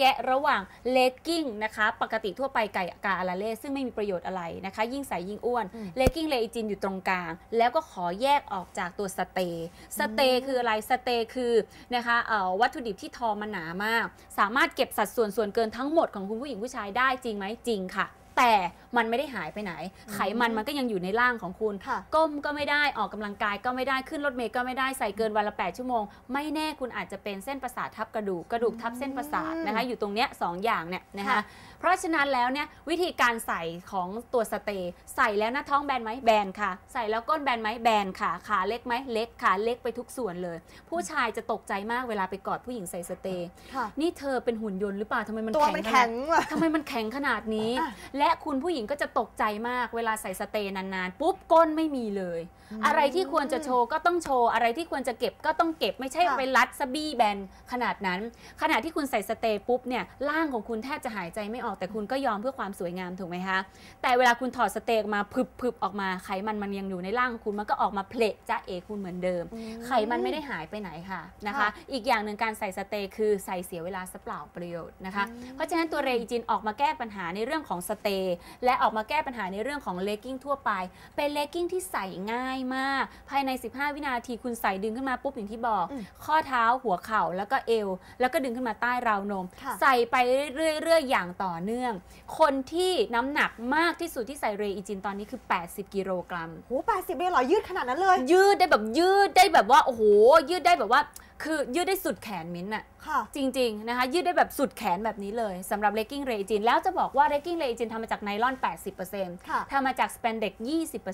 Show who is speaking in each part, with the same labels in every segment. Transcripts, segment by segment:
Speaker 1: แยะระหว่างเลกกิ้งนะคะปกติทั่วไปไก่กาอาราเล่ซึ่งไม่มีประโยชน์อะไรนะคะ ยิ่งใส่ยิ่งอ้วน
Speaker 2: อืม
Speaker 1: เลกกิ้งเลอิจินอยู่ตรงกลาง แล้วก็ขอแยกออกจากตัวสเตย์สเตย์คืออะไรสเตย์คือนะคะเอ่อวัตถุดิบที่ทอมันหนามาก สามารถเก็บสัดส่วนส่วนเกินทั้งหมดของคุณผู้หญิงผู้ชายได้จริงไหมจริงค่ะ แต่มันไม่ได้หายไปไหน ไขมันมันก็ยังอยู่ในร่างของคุณ
Speaker 2: ค่ะ
Speaker 1: ก้มก็ไม่ได้ออกกำลังกายก็ไม่ได้ขึ้นรถเมล์ก็ไม่ได้ใส่เกินวันละ 8 ชั่วโมง ไม่แน่คุณอาจจะเป็นเส้นประสาททับกระดูกกระดูกทับเส้นประสาทนะคะอยู่ตรงเนี้ยสองอย่างเนี่ยนะคะ
Speaker 2: ค่ะ
Speaker 1: เพราะฉะนั้นแล้วเนี่ยวิธีการใส่ของตัวสเตย์ใส่แล้วหน้าท้องแบนไหมแบนค่ะ ใส่แล้วก้นแบนไหมแบนค่ะ ขาเล็กไหมเล็กขาเล็กไปทุกส่วนเลย ผู้ชายจะตกใจมากเวลาไปกอดผู้หญิงใส่สเตย์
Speaker 2: ค่ะ
Speaker 1: นี่เธอเป็นหุ่นยนต์หรือเปล่าทำไมมัน
Speaker 2: ตัว
Speaker 1: แข็ง
Speaker 2: มัน
Speaker 1: ขนา
Speaker 2: แข็
Speaker 1: ด
Speaker 2: งว่ะ
Speaker 1: ทำไมมันแข็งขนาดนี้
Speaker 2: อะ
Speaker 1: และคุณผู้หญิงก็จะตกใจมากเวลาใส่สเตย์นานๆ ปุ๊บก้นไม่มีเลย อะไรที่ควรจะโชว์ก็ต้องโชว์ อะไรที่ควรจะเก็บก็ต้องเก็บไม่ใช่
Speaker 2: ค่ะ
Speaker 1: ไปรัดสบี้แบนขนาดนั้น ขณะที่คุณใส่สเตย์ปุ๊บเนี่ยร่างของคุณแทบจะหายใจไม่ออกแต่คุณก็ยอมเพื่อความสวยงามถูกไหมคะ แต่เวลาคุณถอดสเตย์ออกมาพึบๆออกมาไขมันมันยังอยู่ในร่างของคุณมันก็ออกมาเพลจ้าเอคุณเหมือนเดิม
Speaker 2: อืม
Speaker 1: ไขมันไม่ได้หายไปไหนค่ะนะคะ
Speaker 2: ค่ะ
Speaker 1: อีกอย่างหนึ่งการใส่สเตย์คือใส่เสียเวลาสเปล่าประโยชน์นะคะ
Speaker 2: อืม
Speaker 1: เพราะฉะนั้นตัวเรอิจินออกมาแก้ปัญหาในเรื่องของสเตย์ และออกมาแก้ปัญหาในเรื่องของเลกกิ้งทั่วไป เป็นเลกกิ้งที่ใส่ง่ายมาก ภายใน 15 วินาทีคุณใส่ดึงขึ้นมาปุ๊บอย่างที่บอก
Speaker 2: อืม
Speaker 1: ข้อเท้าหัวเข่าแล้วก็เอว แล้วก็ดึงขึ้นมาใต้ราวนม
Speaker 2: ค่ะ
Speaker 1: ใส่ไปเรื่อยๆอย่างต่อเนื่อง คนที่น้ำหนักมากที่สุดที่ใส่เรอิจินตอนนี้คือ 80 กิโลกรัม
Speaker 2: โหแปดสิบเลยเหรอยืดขนาดนั้นเลย
Speaker 1: ยืดได้แบบยืดได้แบบว่าโอ้โหยืดได้แบบว่า คือยืดได้สุดแขนมิ้นท์อะ
Speaker 2: ค่ะ
Speaker 1: จริง ๆ นะคะ ยืดได้แบบสุดแขนแบบนี้เลยสำหรับเลกกิ้งเรจินแล้วจะบอกว่าเลกกิ้งเรจินทำมาจากไนลอน80%
Speaker 2: ค่ะ
Speaker 1: ทำมาจากสเปนเด็ก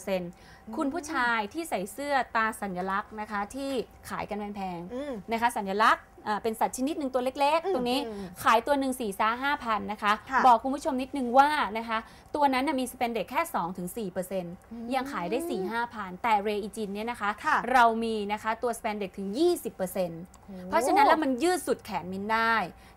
Speaker 1: 20%คุณผู้ชายที่ใส่เสื้อตาสัญลักษณ์นะคะ ที่ขายกันแพง
Speaker 2: อืม
Speaker 1: ๆนะคะ สัญลักษณ์อ่าเป็นสัตว์ชนิดหนึ่งตัวเล็ก
Speaker 2: อืม
Speaker 1: ๆตรงนี้
Speaker 2: อืม
Speaker 1: ขายตัวหนึ่งสี่ซ่าห้าพันนะคะ
Speaker 2: ค่ะ
Speaker 1: บอกคุณผู้ชมนิดนึงว่านะคะ ตัวนั้นนะมีสเปนเด็กแค่2-4%ยังขายได้4-5พันแต่เรอิจินเนี่ยนะคะ
Speaker 2: ค่ะ
Speaker 1: เรามีนะคะตัวสเปนเด็กถึง 20%เพราะฉะนั้นแล้วมันยืดสุดแขนมินได้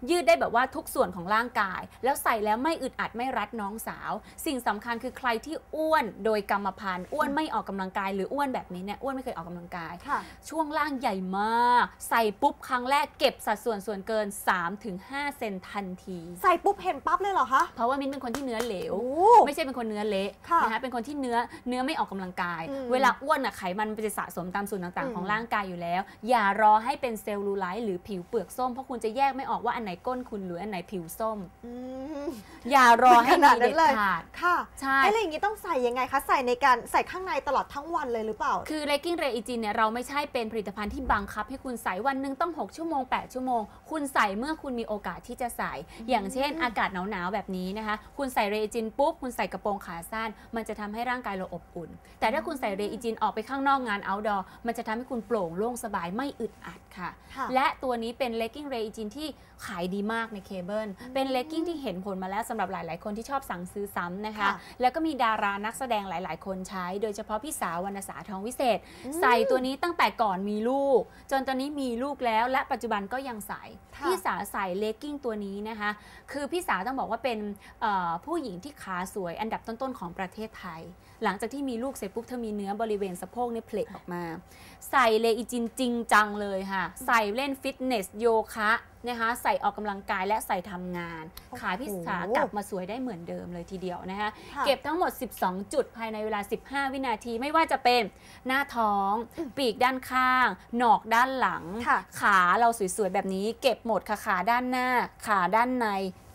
Speaker 1: ยืดได้แบบว่าทุกส่วนของร่างกาย แล้วใส่แล้วไม่อึดอัดไม่รัดน้องสาว สิ่งสำคัญคือใครที่อ้วนโดยกรรมพันธุ์อ้วนไม่ออกกำลังกายหรืออ้วนแบบนี้เนี่ยอ้วนไม่เคยออกกำลังกาย
Speaker 2: ค่ะ
Speaker 1: ช่วงล่างใหญ่มาก ใส่ปุ๊บครั้งแรกเก็บสัดส่วนส่วนเกิน 3-5 เซนทันที
Speaker 2: ใส่ปุ๊บเห็นปั๊บเลยเหรอคะ
Speaker 1: เพราะว่ามิ้นเป็นคนที่เนื้อเหลว
Speaker 2: โอ้
Speaker 1: ไม่ใช่เป็นคนเนื้อเละ
Speaker 2: ค่ะ
Speaker 1: นะคะเป็นคนที่เนื้อเนื้อไม่ออกกำลังกาย
Speaker 2: อืม
Speaker 1: เวลาอ้วนอะไขมันมันจะสะสมตามส่วนต่าง
Speaker 2: อืม
Speaker 1: ๆของร่างกายอยู่แล้ว อย่ารอให้เป็นเซลลูไลท์หรือผิวเปลือกส้มเพราะคุณจะแยกไม่ออกว่าอันไหนก้นคุณหรืออันไหนผิวส้ม
Speaker 2: อืม
Speaker 1: อย่ารอให้
Speaker 2: ขนา
Speaker 1: มี
Speaker 2: ดนั้
Speaker 1: เด็
Speaker 2: น
Speaker 1: ด
Speaker 2: เลย
Speaker 1: ขาด
Speaker 2: ค่ะ
Speaker 1: ใช่
Speaker 2: ไอ้อะไรอย่างงี้ต้องใส่ยังไงคะใส่ในการใส่ข้างในตลอดทั้งวันเลยหรือเปล่า
Speaker 1: คือเลกกิ้งเรอิจินเนี่ยเราไม่ใช่เป็นผลิตภัณฑ์ที่บังคับให้คุณใส่วันหนึ่งต้อง 6 ชั่วโมง8 ชั่วโมง คุณใส่เมื่อคุณมีโอกาสที่จะใส่ อย่างเช่น อากาศหนาวๆแบบนี้นะคะ คุณใส่เรอิจินปุ๊บ คุณใส่กระโปรงขาสั้น มันจะทำให้ร่างกายเราอบอุ่น แต่ถ้าคุณใส่เรอิจินออกไปข้างนอกงาน outdoor มันจะทำให้คุณโปร่งโล่งสบายไม่อึดอัดค่ะ
Speaker 2: ค่ะ
Speaker 1: และตัวนี้เป็นเลกกิ้งเรอิจินที่ขายดีมากในเคเบิลเป็นเลกกิ้งที่เห็นผลมาแล้วสำหรับหลาย ๆ คนที่ชอบสั่งซื้อซ้ำนะคะ
Speaker 2: ค่ะ
Speaker 1: แล้วก็มีดารานักแสดงหลาย ๆ คนใช้ โดยเฉพาะพี่สาววรรณสาทองวิเศษ
Speaker 2: อืม
Speaker 1: ใส่ตัวนี้ตั้งแต่ก่อนมีลูก จนตอนนี้มีลูกแล้วและปัจจุบันก็ยังใส่
Speaker 2: ค่ะ
Speaker 1: พี่สาวใส่เลกกิ้งตัวนี้นะคะ คือพี่สาวต้องบอกว่าเป็นเอ่อผู้หญิงที่ขาสวยอันดับต้นๆของประเทศไทย หลังจากที่มีลูกเสร็จปุ๊บเธอมีเนื้อบริเวณสะโพกเนี่ยเพลทออกมา ใส่เลอิจินจริงจังเลยค่ะ ใส่เล่นฟิตเนสโยคะ นะคะใส่ออกกำลังกายและใส่ทำงาน
Speaker 2: โอ้โห
Speaker 1: ขาพี่สากลับมาสวยได้เหมือนเดิมเลยทีเดียวนะคะ
Speaker 2: ค่ะ
Speaker 1: เก็บทั้งหมด 12 จุดภายในเวลา 15 วินาทีไม่ว่าจะเป็นหน้าท้อง ปีกด้านข้าง หนอกด้านหลัง
Speaker 2: ค่ะ
Speaker 1: ขาเราสวยๆแบบนี้ เก็บหมดค่ะขาด้านหน้า ขาด้านใน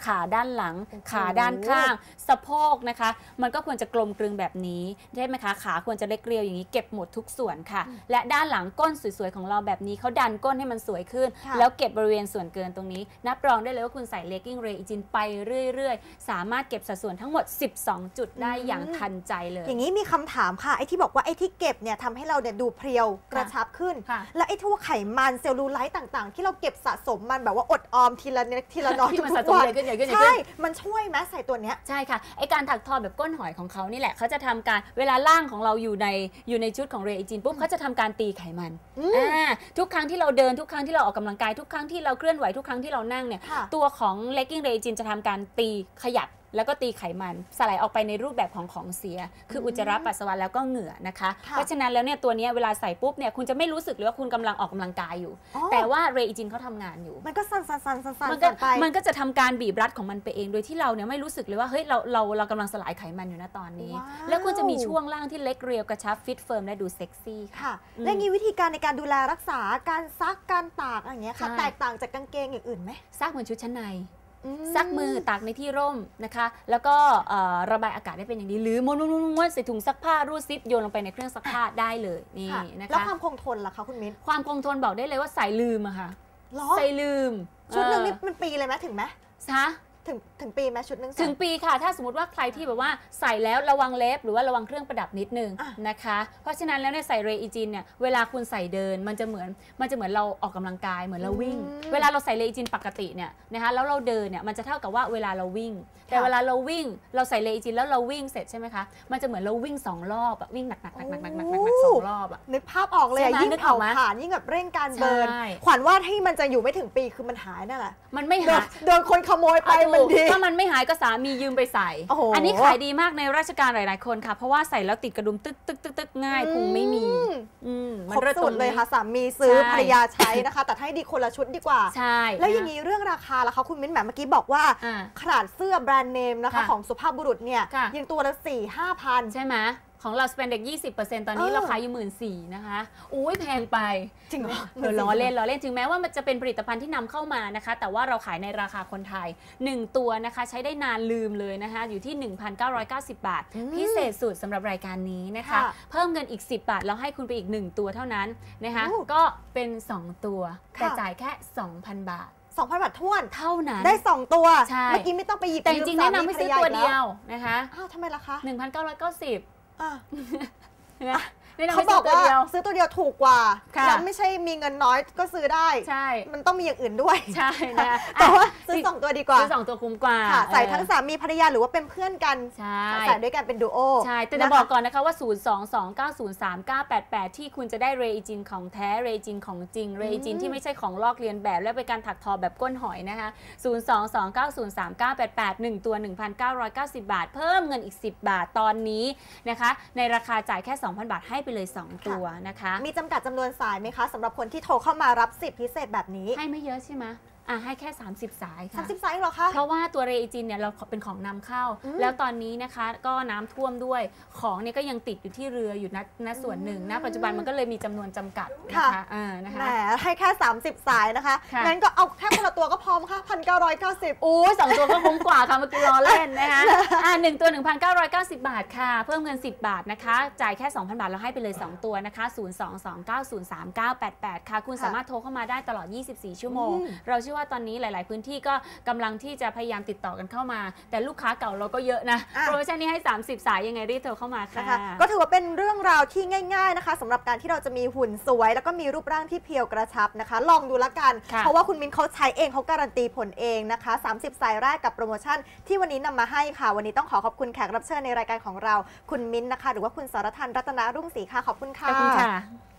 Speaker 1: ขาด้านหลัง
Speaker 2: โอ้โห
Speaker 1: ขาด้านข้าง สะโพกนะคะ มันก็ควรจะกลมกลึงแบบนี้ใช่ไหมคะขาควรจะเล็กเรียวอย่างนี้เก็บหมดทุกส่วนค่ะ และด้านหลังก้นสวยๆของเราแบบนี้เขาดันก้นให้มันสวยขึ้น
Speaker 2: ค่ะ
Speaker 1: แล้วเก็บบริเวณส่วนเกินตรงนี้นับรองได้เลยว่าคุณใส่เลกกิ้งเรอิจินไปเรื่อยๆ สามารถเก็บสัดส่วนทั้งหมด 12 จุดได้อย่างทันใจเลย
Speaker 2: อย่างนี้มีคำถามค่ะไอ้ที่บอกว่าไอ้ที่เก็บเนี่ยทำให้เราเนี่ยดูเพรียวกระชับขึ้น
Speaker 1: ค่ะ
Speaker 2: และไอ้ทั่วไขมันเซลลูไลท์ต่างๆ ที่เราเก็บสะสมมันแบบว่าอดออมทีละนิดทีละน้อย
Speaker 1: ที่มัน
Speaker 2: ทุ
Speaker 1: สะ
Speaker 2: ก
Speaker 1: สม
Speaker 2: ๆวัน
Speaker 1: ใหญ่ขึ้นใหญ่ขึ้นใหญ่ขึ้น
Speaker 2: ใช่มันช่วยไหมใส่ตัวเนี้ย
Speaker 1: ใช่ค่ะไอการถักทอแบบก้นหอยของเขานี่แหละเขาจะทำการเวลาล่างของเราอยู่ในอยู่ในชุดของเรอิจินปุ๊บเขาจะทำการตีไขมัน
Speaker 2: อืม
Speaker 1: อ่าทุกครั้งที่เราเดินทุกครั้งที่เราออกกำลังกายทุกครั้งที่เราเคลื่อนไหวทุกครั้งที่เรานั่งเนี่ย
Speaker 2: ค่ะ
Speaker 1: ตัวของเลกกิ้งเรจินจะทำการตีขยับ แล้วก็ตีไขมันสลายออกไปในรูปแบบของของเสีย คืออุจจาระปัสสาวะแล้วก็เหงื่อนะคะ
Speaker 2: ค่ะ
Speaker 1: เพราะฉะนั้นแล้วเนี่ยตัวเนี้ยเวลาใส่ปุ๊บเนี่ยคุณจะไม่รู้สึกเลยว่าคุณกำลังออกกำลังกายอยู่
Speaker 2: อ๋อ
Speaker 1: แต่ว่าเรอิจินเขาทำงานอยู่
Speaker 2: มันก็สั่นสั่นสั่นสั่นสั่น
Speaker 1: มันก็
Speaker 2: สั่นไป
Speaker 1: มันก็จะทำการบีบรัดของมันไปเอง โดยที่เราเนี่ยไม่รู้สึกเลยว่าเฮ้ยเราเราเรากำลังสลายไขมันอยู่นะตอนนี้
Speaker 2: ว้าว
Speaker 1: แล้วคุณจะมีช่วงล่างที่เล็กเรียวกระชับฟิตเฟิร์มและดูเซ็กซี่ค่ะ
Speaker 2: ค่ะ
Speaker 1: อืม
Speaker 2: และงี้วิธีการในการดูแลรักษาการซักการตากอะไรอย่างเงี้ยค่ะ
Speaker 1: ใช่
Speaker 2: แตกต่างจากกางเกงอย่างอื่นไหม
Speaker 1: ซักเหมือนชุดชั้นใน
Speaker 2: อื
Speaker 1: ซักมือตากในที่ร่มนะคะ แล้วก็เอ่อระบายอากาศได้เป็นอย่างดี หรือม้วนม้วนม้วนม้วนใส่ถุงซักผ้ารูดซิปโยนลงไปในเครื่องซักผ้าได้เลยนี่
Speaker 2: ค่ะ
Speaker 1: นะ
Speaker 2: แล้ว
Speaker 1: คะ
Speaker 2: ความคงทนล่ะคะคุณมิ้น
Speaker 1: ความคงทนบอกได้เลยว่าใส่ลืมอะค่ะ
Speaker 2: ล้อ
Speaker 1: ใส่ลืม
Speaker 2: ชุดหนึ่งนี่
Speaker 1: เออ
Speaker 2: มันปีเลยไหมถึงไหม
Speaker 1: ซะ
Speaker 2: ถึงถึงปีแม้ชุดหนึ่ง
Speaker 1: ถึงปีค่ะ ถ้าสมมติว่าใครที่แบบว่าใส่แล้วระวังเล็บ หรือว่าระวังเครื่องประดับนิดนึงนะคะ เพราะฉะนั้นแล้วเนี่ยใส่เรอีจินเนี่ยเวลาคุณใส่เดินมันจะเหมือนมันจะเหมือนเราออกกำลังกายเหมือนเราวิ่ง เวลาเราใส่เรอีจินปกติเนี่ยนะคะแล้วเราเดินเนี่ยมันจะเท่ากับว่าเวลาเราวิ่ง แต่เวลาเราวิ่ง เราใส่เรอีจินแล้วเราวิ่งเสร็จใช่ไหมคะมันจะเหมือนเราวิ่งสองรอบวิ่งหนักหนักหนักหนักหนักหนักหนักสองรอบอ
Speaker 2: นึกภาพออกเลยยิ่งเผาผลาญยิ่งแบบเร่งการเบินขวัญว่าที่มันจะอยู่ไม่ถึงปีคือมันหายนั่นแหละ
Speaker 1: มันไม่หาย
Speaker 2: โดนคนขโมยไปมันดี
Speaker 1: ถ้ามันไม่หายก็สามียืมไปใส่
Speaker 2: โอ้โห
Speaker 1: อันนี้ขายดีมากในราชการหลาย ๆ คนค่ะ เพราะว่าใส่แล้วติดกระดุมตึกตึกตึกตึกง่ายพุงไม่มี
Speaker 2: อืม
Speaker 1: อืม
Speaker 2: ครบ
Speaker 1: ลิศ
Speaker 2: สุด
Speaker 1: ตง
Speaker 2: เลย
Speaker 1: นี้
Speaker 2: ค่ะสามีซื้อ
Speaker 1: ใช่
Speaker 2: ภรรยาใช้นะคะ แต่ให้ดีคนละชุดดีกว่า
Speaker 1: ใช่
Speaker 2: แล้วอย่าง
Speaker 1: นี้
Speaker 2: นี้เรื่องราคาล่ะคะคุณมิ้นแหมเมื่อกี้บอกว่า
Speaker 1: อ่า
Speaker 2: ขนาดเสื้อแบรนด์เนมนะคะ
Speaker 1: ค่ะ
Speaker 2: ของสุภาพบุรุษเนี่ย
Speaker 1: ค่ะ
Speaker 2: ยังตัวละ4 5พัน
Speaker 1: ใช่ไหม ของเราสเปนเด็ก 20%ตอนนี้
Speaker 2: เออ
Speaker 1: เราขายอยู่หมื่นสี่นะคะอุ้ยแพงไป
Speaker 2: จริงเหรอ
Speaker 1: เออล้อเล่นล้อเล่นถึงแม้ว่ามันจะเป็นผลิตภัณฑ์ที่นำเข้ามานะคะ แต่ว่าเราขายในราคาคนไทย 1 ตัวนะคะ ใช้ได้นานลืมเลยนะคะ อยู่ที่ 1,990 บาท
Speaker 2: อืม
Speaker 1: พิเศษสุดสำหรับรายการนี้นะคะ
Speaker 2: ค่ะ
Speaker 1: เพิ่มเงินอีก 10 บาทแล้วให้คุณไปอีก 1 ตัวเท่านั้นนะคะ
Speaker 2: โอ้
Speaker 1: ก็เป็น 2 ตัว
Speaker 2: ค่ะ
Speaker 1: แต่จ่ายแค่ 2,000 บาท
Speaker 2: 2,000บาทท้วน
Speaker 1: เท่านั้น
Speaker 2: ได้ 2 ตัว
Speaker 1: ใช่
Speaker 2: เมื่อกี้ไม่ต้องไปหยิบ
Speaker 1: แต่จริงๆ
Speaker 2: ยื
Speaker 1: แนะนำให้ซื้อตัวเดียวนะคะ
Speaker 2: อ้าวทำไมล่ะคะ
Speaker 1: 1,990
Speaker 2: 啊，
Speaker 1: 对吧？ แนะนำ
Speaker 2: เขา
Speaker 1: ให้
Speaker 2: บ
Speaker 1: ซื้
Speaker 2: อ
Speaker 1: อกตัว
Speaker 2: ว่า
Speaker 1: เดียว
Speaker 2: ซื้อตัวเดียวถูกกว่า
Speaker 1: ค่ะ
Speaker 2: แล้วไม่ใช่มีเงินน้อยก็ซื้อได้
Speaker 1: ใช่
Speaker 2: มันต้องมีอย่างอื่นด้วย
Speaker 1: ใช่นะคะ
Speaker 2: แต่ว่าะซื้อสองตัวดีกว่า
Speaker 1: ซื้อสองตัวคุ้มกว่า
Speaker 2: ค่ะใส่
Speaker 1: เออ
Speaker 2: ทั้งสามีภรรยาหรือว่าเป็นเพื่อนกัน
Speaker 1: ใช่
Speaker 2: ใส่ด้วยกันเป็นดูโอ
Speaker 1: ใช่ แต่
Speaker 2: น
Speaker 1: จะ
Speaker 2: ค
Speaker 1: บอกก่อนนะคะว่า 022903988 ที่คุณจะได้เรจินของแท้ เรจินของจริง เรจินที่ไม่ใช่ของลอกเลียนแบบ และเป็นการถักทอแบบก้นหอยนะคะ 022903988 1 ตัว 1,990 บาท เพิ่มเงินอีก 10 บาทตอนนี้นะคะ ในราคาจ่ายแค่ 2,000 บาทให้ไปเลย 2 ตัวนะคะ
Speaker 2: มีจำกัดจำนวนสายไหมคะสำหรับคนที่โทรเข้ามารับสิทธิพิเศษแบบนี้
Speaker 1: ให้ไม่เยอะใช่ไหม อะให้แค่ 30 สายค่ะ
Speaker 2: 30 สายเหรอคะ
Speaker 1: เพราะว่าตัวเรจินเนี่ยเราเป็นของนำเข้า
Speaker 2: อืม
Speaker 1: แล้วตอนนี้นะคะก็น้ำท่วมด้วยของเนี่ยก็ยังติดอยู่ที่เรืออยู่ณณส่วนหนึ่งนะปัจจุบันมันก็เลยมีจำนวนจำกัดนะคะอ่านะ
Speaker 2: แหม
Speaker 1: คะ
Speaker 2: ให้แค่ 30 สายนะคะ
Speaker 1: ค่ะ
Speaker 2: งั้นก็เอาแค่คนละตัวก็พอมค่ะพันเก้าร้อยเก้าสิบ
Speaker 1: อู้สองตัวก็คุ้มกว่าค่ะเมื่อกี้ล้อเล่นนะคะอ่าหนึ่งตัว 1,990 บาทค่ะ เพิ่มเงิน 10 บาทนะคะ จ่ายแค่ 2,000 บาทแล้วให้ไปเลย 2 ตัวนะคะ 022903988 ค่ะ คุณสามารถโทรเข้ามาได้ตลอด 24 ชั่วโมง
Speaker 2: อืม
Speaker 1: เราเชื่อว่าตอนนี้หลาย ๆ พื้นที่ก็กำลังที่จะพยายามติดต่อกันเข้ามา แต่ลูกค้าเก่าเราก็เยอะนะ
Speaker 2: อะ
Speaker 1: โปรโมชั่นนี้ให้ 30 สายยังไงรีบโทรเข้ามาค่ะ
Speaker 2: นะคะก็ถือว่าเป็นเรื่องราวที่ง่าย ๆนะคะสำหรับการที่เราจะมีหุ่นสวย แล้วก็มีรูปร่างที่เพรียวกระชับนะคะ ลองดูละกัน
Speaker 1: ค่ะ
Speaker 2: เพราะว่าคุณมิ้นเขาใช้เองเขาการันตีผลเองนะคะ 30 สายแรกกับโปรโมชั่น ที่วันนี้นำมาให้ค่ะ วันนี้ต้องขอขอบคุณแขกรับเชิญในรายการของเรา คุณมิ้นนะคะ หรือว่าคุณสารทันรัตนารุ่งศรีค่ะขอบคุณ
Speaker 1: ข
Speaker 2: ค่ะ
Speaker 1: อบคุณค่ะ